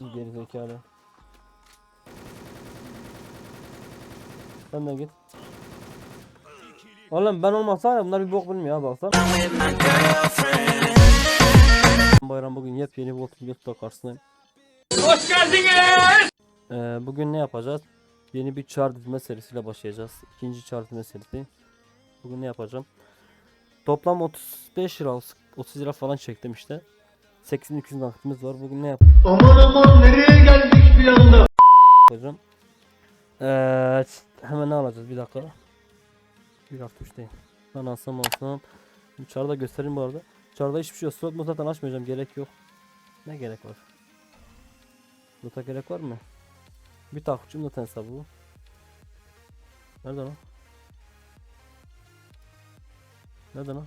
Geri zekalı. Sen de git. Oğlum ben olmasam ya bunlar bir bok bilmiyor ha baksana. Bayram bugün yepyeni oturum YouTube karşısındayım. Hoş geldiniz. Ee, bugün ne yapacağız? Yeni bir çar dizme serisiyle başlayacağız. İkinci çar dizme serisi. Bugün ne yapacağım? Toplam 35 lira, 30 lira falan çektim işte. 8200 nakitimiz var. Bugün ne yap- Aman aman nereye geldik bir anda? yapacağım? Evet. Hemen ne alacağız? Bir dakika. Bir hafta üçteyim. Ben alsam alsam. Çarda göstereyim bu arada. Çarda hiçbir şey yok. Slot mu zaten açmayacağım. Gerek yok. Ne gerek var? Slota gerek var mı? Bir takipçim zaten hesabı bu. Nerede lan? Nerede lan?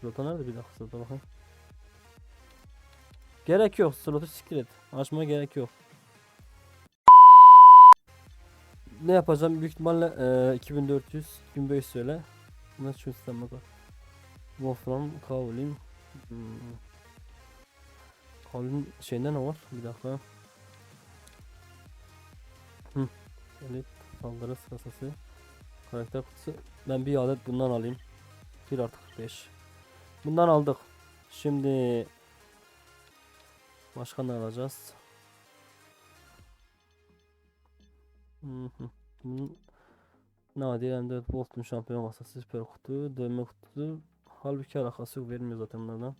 Slota nerede bir dakika slota bakayım. Gerek yok. Slotu siktir et. Açmaya gerek yok. Ne yapacağım? Büyük ihtimalle eee 2400 1500 söyle. Nasıl şu sistem bakar. Wolfram, Kavlin. Hmm. Kavlin şeyinde ne var? Bir dakika. Hı. Elit saldırı sırası. Karakter kutusu. Ben bir adet bundan alayım. 1 artı 45. Bundan aldık. Şimdi başka ne alacağız? Nadir M4 Bolt'un şampiyon masası süper kutu, dövme kutusu. Halbuki alakası yok vermiyor zaten bunlardan.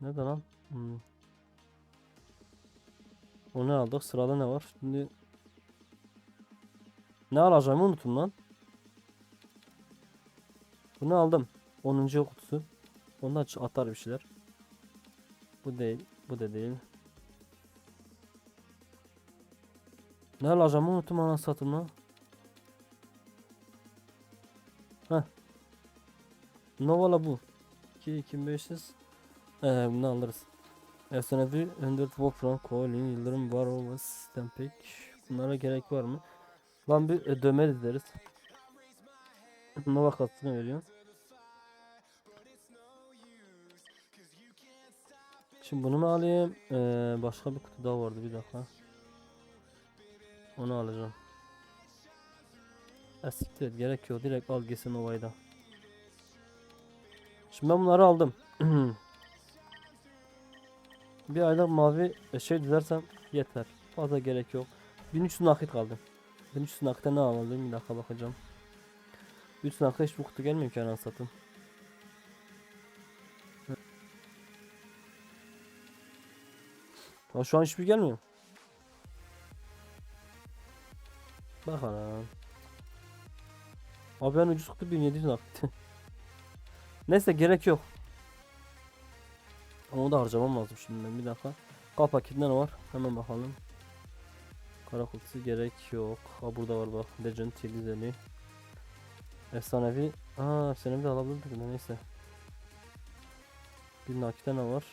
Nerede lan? Hmm. Onu aldık. Sırada ne var? Şimdi ne alacağımı unuttum lan. Bunu aldım. 10. kutusu. Aç- atar bir şeyler. Bu değil. Bu da değil. Ne alacağımı unuttum ana satayım lan. Heh. Novala bu. 2 2500. Ee, bunu alırız. Efsanevi Ender Wolfram, Colin, Yıldırım var olmaz. Sistem pek. Bunlara gerek var mı? Lan bir e, döme dizeriz. Nova katkısını veriyor. Şimdi bunu mu alayım? Ee, başka bir kutu daha vardı bir dakika. Onu alacağım. Ha siktir et, gerek yok direkt al gitsin Nova'yı Şimdi ben bunları aldım. bir ayda mavi e, şey dizersem yeter. Fazla gerek yok. 1300 nakit kaldı. 1300 nakite ne alalım bir dakika bakacağım. 300 nakite hiç bu kutu gelmiyor ki anasını satayım. Ha, şu an hiçbir gelmiyor. Bak ana. Abi ben ucuz kutu 1700 nakit. Neyse gerek yok. Ama o da harcamam lazım şimdi ben bir dakika. Kal paketinde ne var? Hemen bakalım. Kara kutusu gerek yok. Ha burada var bak. Legend 750. Efsanevi. Aa efsanevi de alabilirdik de neyse. Bir nakite ne var?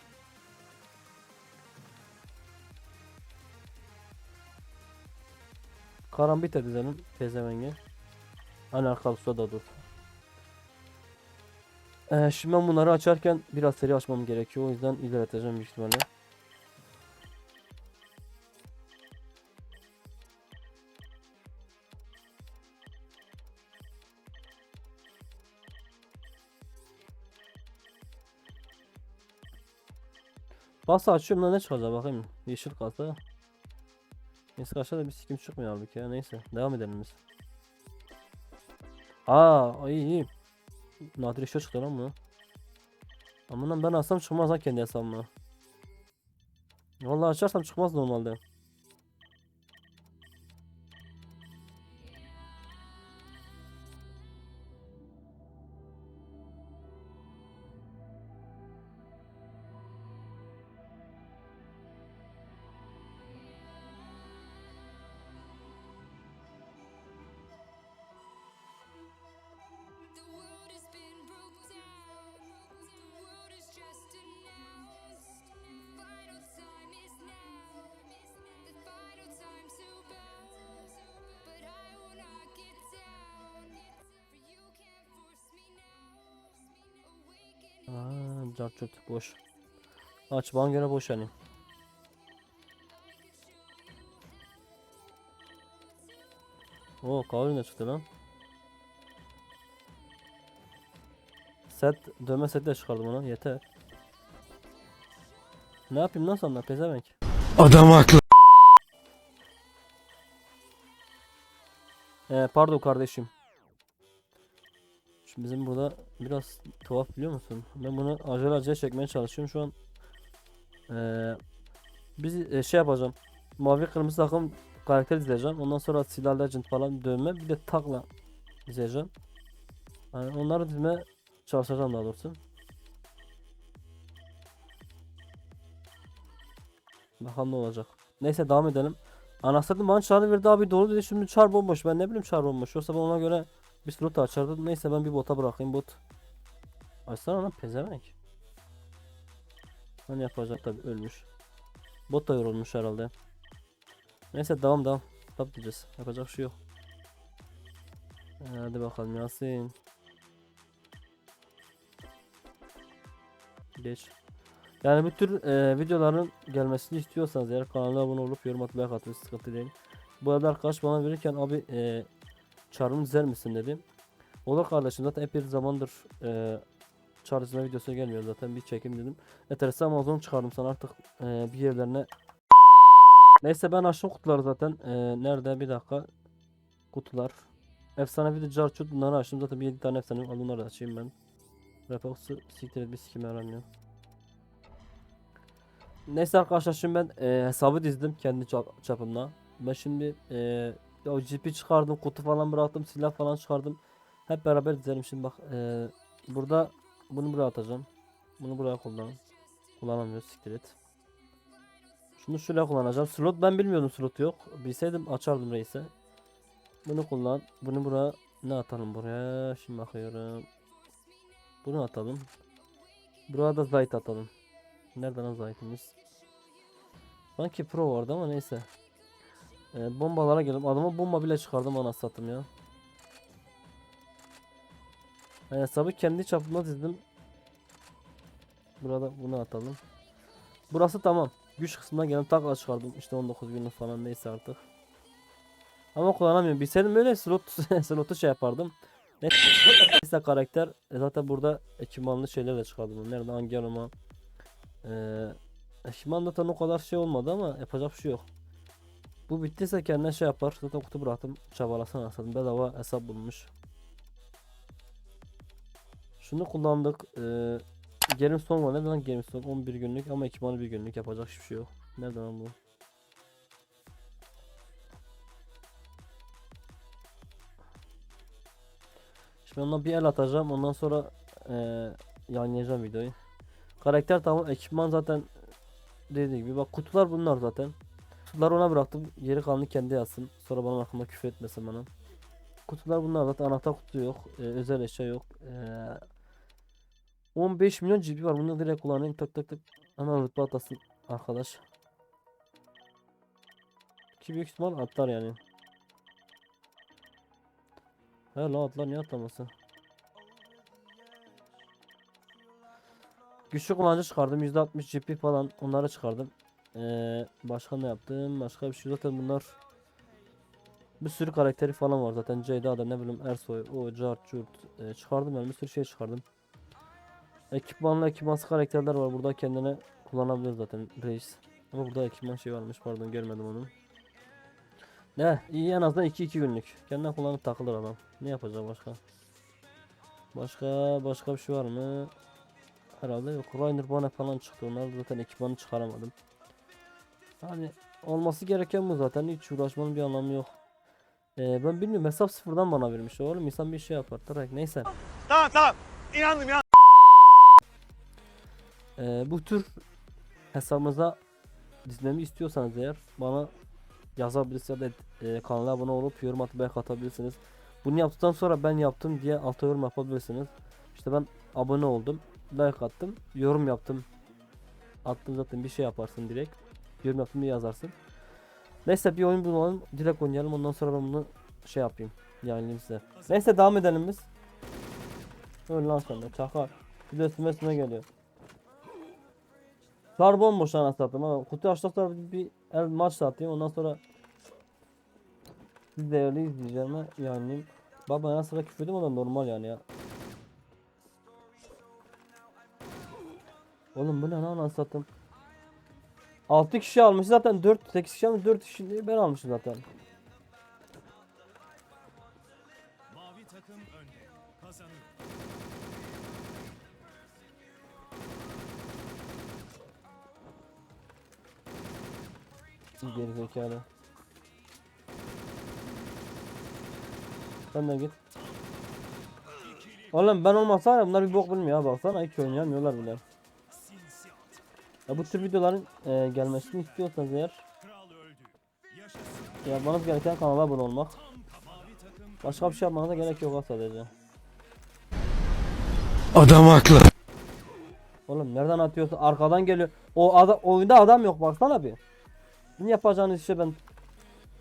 Karambit dizelim pezevenge. Hani arkalıkta da dur. Ee, şimdi ben bunları açarken biraz seri açmam gerekiyor. O yüzden ilerleteceğim büyük ihtimalle. Bası açıyorum da ne çıkacak bakayım. Yeşil kasa. Neyse aşağıda bir sikim çıkmıyor halbuki ya. Neyse devam edelim biz. Aa iyi iyi. Nadir eşya çıktı lan bu. Ama lan ben alsam çıkmaz ha kendi hesabıma. Vallahi açarsam çıkmaz normalde. Carçurt boş. Aç bana göre boş yani. Oo kahve ne çıktı lan? Set dövme seti de çıkardım ona yeter. Ne yapayım lan sonra pezevenk. Adam haklı. Ee, pardon kardeşim. Şimdi bizim burada biraz tuhaf biliyor musun? Ben bunu acele acele çekmeye çalışıyorum şu an. Ee, biz e, şey yapacağım. Mavi kırmızı takım karakter izleyeceğim. Ondan sonra silah legend falan dövme bir de takla izleyeceğim. Yani onları dizme çalışacağım daha doğrusu. Bakalım ne olacak. Neyse devam edelim. Anasını bana çağrı verdi abi doğru dedi şimdi çağır bomboş. Ben ne bileyim çağır bomboş. Yoksa ben ona göre bir slot açardım. Neyse ben bir bota bırakayım bot. Açsana lan pezevenk. Hani yapacak tabi ölmüş. Bot da yorulmuş herhalde. Neyse devam devam. Tap diyeceğiz. Yapacak şey yok. Ee, Hadi bakalım Yasin. Geç. Yani bu tür e, videoların gelmesini istiyorsanız eğer kanala abone olup yorum atmaya katılın sıkıntı değil. Bu arada arkadaş bana verirken abi e, çarmı dizer misin dedi. Olur kardeşim zaten epey zamandır e, çarjına videosu gelmiyor zaten bir çekim dedim. Enteresan Amazon çıkardım sana artık e, bir yerlerine. Neyse ben açtım kutuları zaten. E, nerede bir dakika. Kutular. Efsane video carçut bunları açtım zaten bir 7 tane efsane var bunları da açayım ben. Refox'u siktir bir sikime yaramıyor. Neyse arkadaşlar şimdi ben e, hesabı dizdim kendi çap- çapımda. Ben şimdi e, o GP çıkardım, kutu falan bıraktım, silah falan çıkardım. Hep beraber dizelim şimdi bak. e, burada bunu buraya atacağım. Bunu buraya kullan. Kullanamıyoruz siktir et. Şunu şöyle kullanacağım. Slot ben bilmiyordum slot yok. Bilseydim açardım reise. Bunu kullan. Bunu buraya ne atalım buraya? Şimdi bakıyorum. Bunu atalım. Buraya da Zayt atalım. Nereden Zayt'imiz? Sanki pro vardı ama neyse. Ee, bombalara gelip adama bomba bile çıkardım ana satım ya. Yani hesabı kendi çapımda dizdim. Burada bunu atalım. Burası tamam. Güç kısmına gelip takla çıkardım. İşte 19 günlük falan neyse artık. Ama kullanamıyorum. Bilseydim böyle slot slotu şey yapardım. Neyse karakter e, zaten burada ekipmanlı şeyler de çıkardım. Nerede Angeloma ee, ekipman zaten o kadar şey olmadı ama yapacak bir şey yok. Bu bittiyse kendine şey yapar. Zaten kutu bıraktım. Çabalasana asalım. Bedava hesap bulmuş. Şunu kullandık. Ee, Gerim son var. Nereden Gerim son? 11 günlük ama ekipmanı bir günlük yapacak hiçbir şey yok. Nereden lan bu? Şimdi ondan bir el atacağım. Ondan sonra ee, yayınlayacağım videoyu. Karakter tamam. Ekipman zaten dediğim gibi. Bak kutular bunlar zaten. Kutuları ona bıraktım. Geri kalanını kendi yazsın. Sonra bana hakkında küfür etmesin bana. Kutular bunlar zaten anahtar kutu yok. ee, özel eşya yok. Ee, 15 milyon GB var. Bunu direkt kullanayım. Tak tak tak. Hemen rütbe atasın arkadaş. Ki büyük ihtimal atlar yani. He la atlar niye atlaması? Güçlü kullanıcı çıkardım. %60 GP falan onları çıkardım. Ee, başka ne yaptım? Başka bir şey zaten bunlar bir sürü karakteri falan var zaten Ceyda'da ne bileyim Ersoy, o Cart, Curt e, çıkardım yani bir sürü şey çıkardım. Ekipmanlı ekipmansız karakterler var burada kendine kullanabilir zaten reis. Ama burada ekipman şey varmış pardon görmedim onu. Ne iyi en azından 2-2 günlük. Kendine kullanıp takılır adam. Ne yapacak başka? Başka başka bir şey var mı? Herhalde yok. Rainer bana falan çıktı. Onlar zaten ekipmanı çıkaramadım. Hani olması gereken bu zaten. Hiç uğraşmanın bir anlamı yok. Ee, ben bilmiyorum hesap sıfırdan bana vermiş. Oğlum insan bir şey yapar. Direkt neyse. Tamam tamam. İnandım ya. Ee, bu tür hesabımıza dizmemi istiyorsanız eğer bana yazabilirsiniz ya da e, kanala abone olup yorum atıp belki atabilirsiniz. Bunu yaptıktan sonra ben yaptım diye alta yorum yapabilirsiniz. İşte ben abone oldum, like attım, yorum yaptım. Attım zaten bir şey yaparsın direkt. Yorum yaptım diye yazarsın. Neyse bir oyun bulalım, direkt oynayalım ondan sonra ben bunu şey yapayım. Yani size. Neyse devam edelim biz. Öyle lan sen de çakar. Bir de üstüme üstüme geliyor. Kar bomboş anasını satayım ama kutu açtıktan sonra bir, el maç satayım ondan sonra siz de öyle izleyeceğim yani baba ana sıra küfür edeyim o da normal yani ya. Oğlum bu ne lan satayım. 6 kişi almış zaten 4 8 kişi almış 4 kişi ben almışım zaten. Geri zekalı. Sen de git. Oğlum ben olmasam bunlar bir bok bilmiyor ha baksana hiç oynayamıyorlar bile. Ya bu tür videoların e, gelmesini istiyorsanız eğer yapmanız gereken kanala abone olmak. Başka bir şey yapmanıza gerek yok sadece. Adam haklı. Oğlum nereden atıyorsun? Arkadan geliyor. O adam oyunda adam yok baksana bir. Sizin yapacağınız işe ben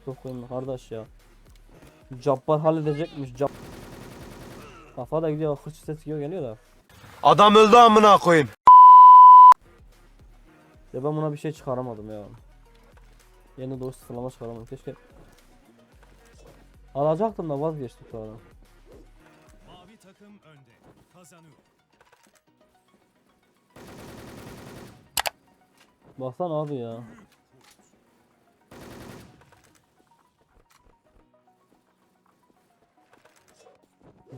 çok koyayım kardeş ya. Cabbar halledecekmiş. Cap Kafa da gidiyor, hırç ses geliyor da. Adam öldü amına koyayım. Ya ben buna bir şey çıkaramadım ya. Yeni doğuş sıralama çıkaramadım. Keşke alacaktım da vazgeçtim sonra. mavi takım önde. Kazanıyor. Baksana abi ya.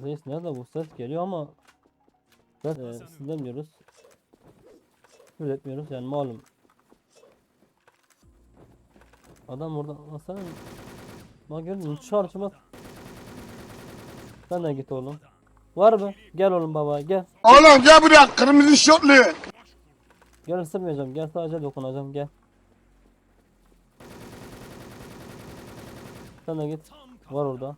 Reis nerede bu ses geliyor ama ses e, silemiyoruz. Üretmiyoruz yani malum. Adam orada baksana. Bak gördün mü çarşıma. Sen de git oğlum. Var mı? Gel oğlum baba gel. Oğlum gel buraya kırmızı şortlu. Gel ısırmayacağım. Gel sadece dokunacağım. Gel. Sen de git. Var orada.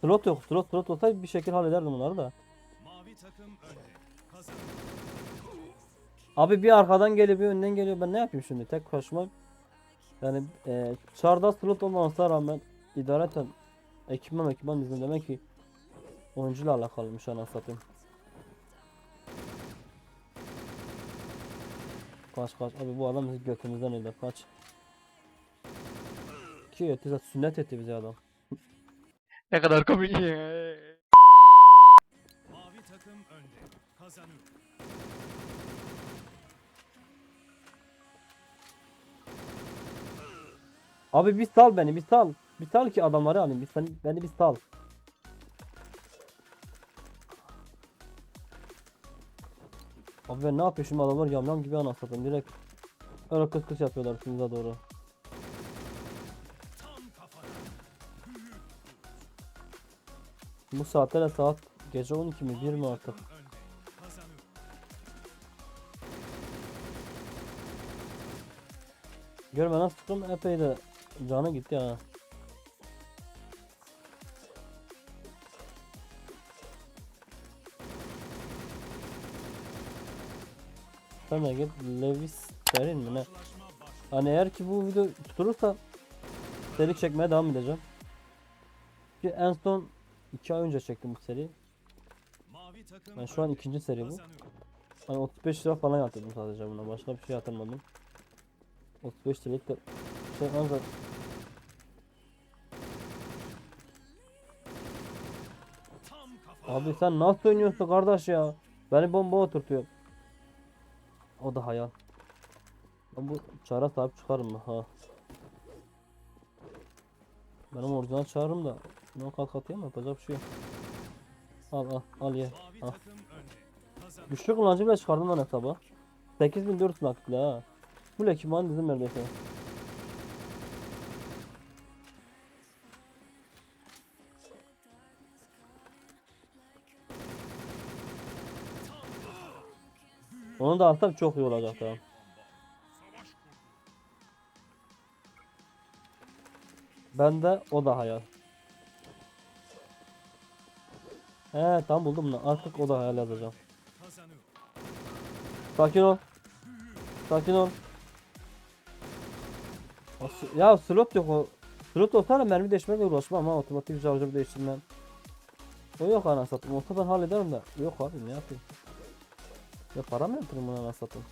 Slot yok. Slot slot olsaydı bir şekil hallederdim bunları da. Mavi takım önde. Abi bir arkadan geliyor bir önden geliyor. Ben ne yapayım şimdi? Tek başıma. Yani e, çarda slot olmamasına rağmen idareten ekipman ekipman bizim demek ki oyuncuyla alakalıymış anasını satayım. Kaç kaç abi bu adam bizi götümüzden eder kaç. Ki ötesi sünnet etti bize adam. Ne kadar komik ya. Mavi takım önde. Kazanıyor. Abi bir sal beni bir sal. Bir sal ki adamları alayım. Bir sen, beni bir sal. Abi ben ne yapıyorum şimdi adamlar yamyam gibi anasını satayım direkt öyle kıs kıs yapıyorlar üstümüze doğru. Bu saatte de saat gece 12 mi 1 mi artık? Görme nasıl sıktım epey de canı gitti ha. De git Lewis verin mi ne? Hani eğer ki bu video tutulursa seri çekmeye devam edeceğim. Ki en son 2 ay önce çektim bu seri. Mavi takım Ben şu an ikinci seri bu. Hani 35 lira falan yatırdım sadece buna. Başka bir şey yatırmadım. 35 liralık da şey ancak Abi sen nasıl oynuyorsun kardeş ya? Beni bomba oturtuyor. O da hayal. Ben bu çara sahip çıkarım mı? Ha. Benim orijinal çağrım da. Ne kalk atayım yapacak bir şey yok. Al al al ye. Al. Güçlü kullanıcı bile çıkardım lan hesaba. 8400 nakitli ha. Bu ekipman bizim neredeyse. Onu da alsam çok iyi olacak tamam. Ben de o da hayal. He tamam buldum bunu. Artık o da hayal yazacağım. Sakin ol. Sakin ol. Ya slot yok o. Slot olsa da mermi değişmekle uğraşmam ama otomatik şarjör değiştirmem. O yok ana satayım. Olsa ben hallederim de. Yok abi ne yapayım. Ya para mı yatırım buna nasıl satayım?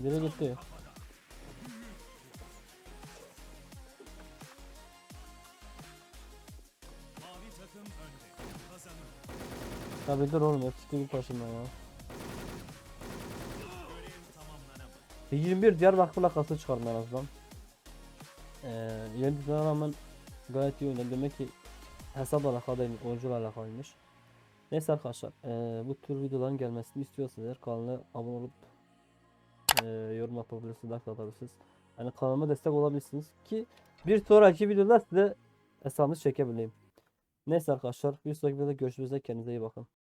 Nereye gitti? Ya bir dur oğlum ya çıktı git başımdan ya. Görev tamamlanamadı. 21 Diyarbakır plakası çıkardım en azından. Ee, yenildiğine rağmen gayet iyi oynadı. Demek ki hesapla alakalı değil, oyuncuyla alakalıymış. Neyse arkadaşlar, ee, bu tür videoların gelmesini istiyorsanız eğer kanala abone olup ee, yorum yapabilirsiniz, like atabilirsiniz. Yani kanalıma destek olabilirsiniz ki bir sonraki videoda size hesabınızı çekebileyim. Neyse arkadaşlar, bir sonraki videoda görüşürüz. Kendinize iyi bakın.